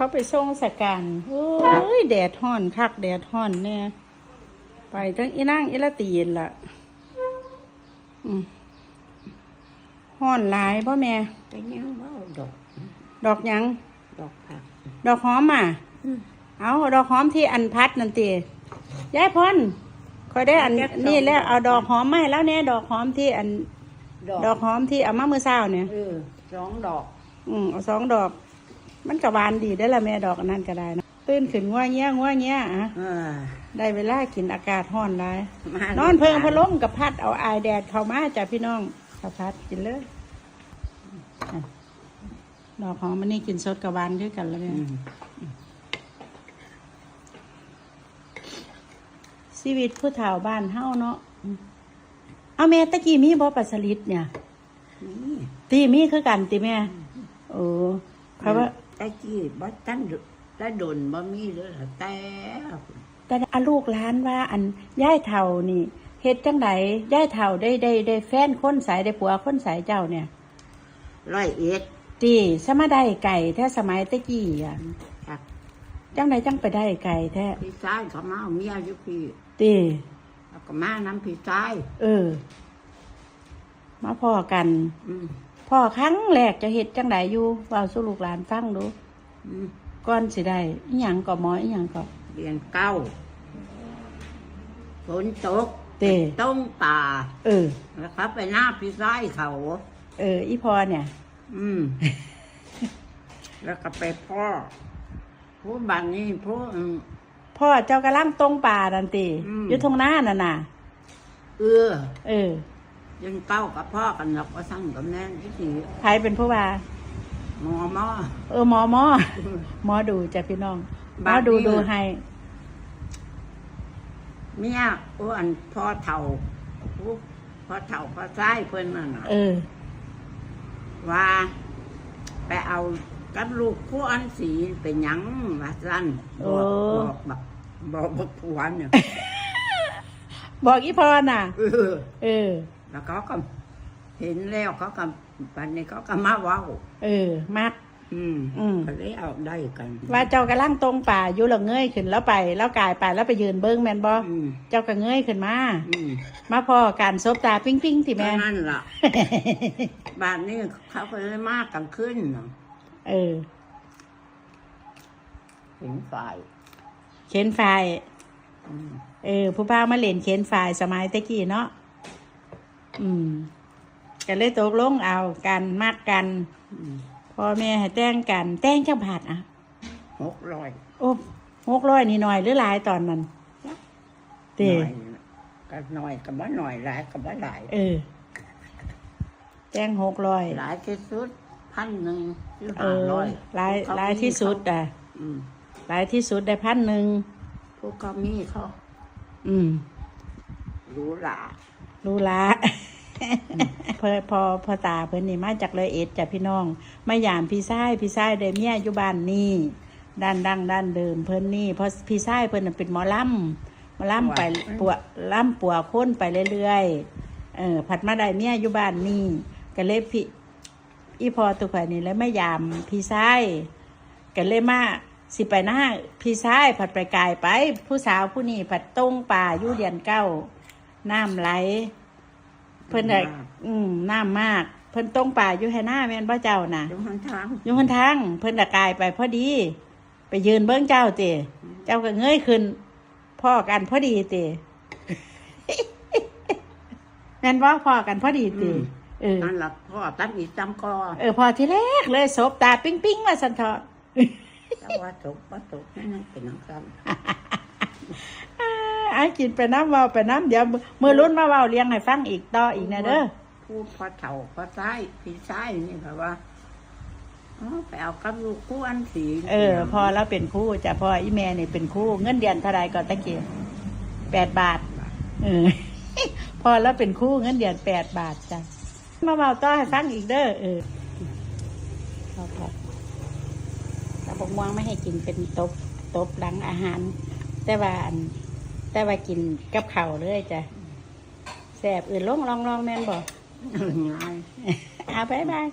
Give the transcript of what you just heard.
เขาไปส่งสการโอ้ย แดดห้อน คัก แดดห้อนเนี่ยไปทั้งอีนั่งอีละตีนล่ะอืมห้อนหลายพ่อแม่ไปยังเว่าดอก ดอกหยัง ดอกผัก ดอกหอมอะอืมเอาดอกหอมที่อันพัดนั่นตียายพรคอยได้อันนี่แล้วเอาดอกหอมมาให้แล้วเนี่ยดอกหอมที่อัน ดอกหอมที่เอามาเมื่อเช้าเนี่ยเออสองดอก อืมเอาสองดอก มันกระบานดีได้อละแม่ดอกอันนั้นก็ได้นะตื่นขึ้นง่วงเงี้ยง่วงเงี้ยอะเออ ได้เวลากินอากาศร้อนหลายมานอนเพิงพะล้มกับพัดเอาอายแดดเข้ามาจ้ะพี่น้องกับพัดกินเลยอะดอกหอมมันนี่กินสดกับหวานด้วยกันแล้วเนี่ยอืมชีวิตผู้เฒ่าบ้านเฮาเนาะอืมเอาแม่ตะกี้มีบ่ปลาสลิดเนี่ย นี่ตีมีคือกันติแม่ โอ้เพราะว่า ตะกี้บ่ตั้นได้ดนบ่มีเลยล่ะแต่แต่อาลูกหลานว่าอันย่ายเฒ่านี่เฮ็ดจังไดย่ายเฒ่าได้ได้ได้แฟนคนสายได้ผัวคนสายเจ้าเนี่ยร้อยเอ็ดตีสมาได้ไก่แท้สมัยตะกี้อะครับจังไดจังไปได้ไก่แท้พี่ชายเขามาเอาเมียอยู่พี่ตีแล้วก็มาน้ำพี่ชายเออ มาพอกัน อืม พ่อครั้งแรกจะเฮ็ดจังไดอยู่เว้าสู่ลูกหลานฟังดูอืมก่อนสิได้อีหยังก็หมออีหยังก็เรียนเก้าฝนตกเต้ ต้มป่าเออ แล้วเขาไปหน้าพี่ชายเขา เออ อีพอเนี่ย อืม แล้วก็ไปพ่อผู้บ้านนี้ผู้อืม พ่อเจ้ากำลังตรงป่านันติอืม อยู่ทงหน้าน่ะน่ะ เออเออ ยังเก้ากับพ่อกันหรอกว่าสั่งกับแม่ที่สี่ใครเป็นผู้ว่า หมอหมอ เออหมอหมอหมอดูจ้ะพี่น้องหมอบ้านดูนี้ดูให้เมียอ้วนพ่อเฒ่าผู้พ่อเฒ่าพ่อซ้ายเพิ่นน่ะนะเออ ว่า ไปเอากับลูกผู้อันสีเป็นหยังว่าสั่นบอกบอกแบบบอกบอกผัวเนี่ยบอกอีพอน่ะ เออเออ แล้วเขาก็เห็นแล้วเขาก็ปันนี้เขาก็มาเว้า เออมัก อืมอืม ก็เลยเอาได้กันว่าเจ้ากำลังตรงป่าอยู่และเงยขึ้นแล้วไป แล้วกายไปแล้วไปยืนเบิ้งแมนบออืมเจ้าก็เงยขึ้นมา อืมมาพอการซบตาปิ้งปิ้งๆสิแม่เท่านั่นล่ะบ้านนี้เขาก็เลยมากกันขึ้นน่ะเออ เห็นฝ่ายเข็นไฟ อืมเออ ผู้พามาเล่นเข็นไฟสมัยตะกี้เนาะ อืมก็เลยตกลงเอากันมากกันอืมพ่อแม่ให้แต่งกัน แต่งเจ้าบาทอะหกร้อยโอ้หกร้อยนี่หน่อยหรือหลายตอนนั้นเตหน่อยน่ะก็หน่อยกับว่าหน่อยหลายกับว่าหลาย เออแต่งหกร้อยหลายที่สุดพันหนึ่งหรือเอห้าอร้อยหลายหลายที่สุดอะอืมหลายที่สุดได้พันหนึ่งพวกเขามีเขา อืมรู้หลา รู้ละพอพอพอตาเพิ่นนี่มาจากเลยเอ็ดจากพี่น้องมายามพี่ชายพี่ชายเดเมียอยู่บ้านนี่ด้านดังด้านเดิมเพิ่นนี่เพราะพี่ชายเพิ่นน่ะเป็นหมอลำหมอลำไปปัวล่ำปัวค้นไปเรื่อยๆเออผัดมาได้เมียอยู่บ้านนี่ก็เลยพี่อีพอตุกข่อยนี่แล้วมายามพี่ชายก็เลยมาสิไปหน้าพี่ชายผัดไปกายไป ผู้สาวผู้นี้ผัดต้งป่าอยู่เดียนเก้า น้ำไหล เพิ่นได้อืมน้ำมาก เพิ่นต้งป่าอยู่ให้หน้าแม่นบ่เจ้าน่ะตรงทางทางอยู่คนทาง เพิ่นตะกายไปพอดี ไปยืนเบิ้งเจ้าติเจ้าก็เงยขึ้น พ่อกันพอดีติแม่นว่าพ่อกันพอดีติเออนั่นแหละพ่อตั้งอีกจำกอเออพอที่แรกเลยสบตาปิ้งปิ้งว่าสันเถอะแต่ว่าตกว่าตกนั่นเป็นน้ำซ้อ่าไอ้กินไปน้ำเว้าไปน้ำเดี๋ยวมือรุ่นมาเว้าเลี้ยงให้ฟังอีกต่ออีกนะเด้อำพูดพ่อเฒ่าพ่อซ้ายพี่ซ้ายนี่แบบว่าอ๋อไปเอากับลูกผู้อันสีเออ พอแล้วเป็นครู่จ้ะพ่ออีแม่นี่เป็นครู่ เงินเดือนเท่าไรก่อนตะเกียบแปดบาทเออพอแล้วเป็นครู่เงินเดือนแปดบาทจ้ะมาเมาต่อให้ฟังอีกเด้อเออข้าวผัดกระบอกม่วงไม่ให้กินเป็นตบตบหลังอาหาร แต่ว่าอัน แต่ว่ากินกับข้าวเลยจ้ะแสบอื่นลงลองลองแม่นบอก ง่าย เอาบายบาย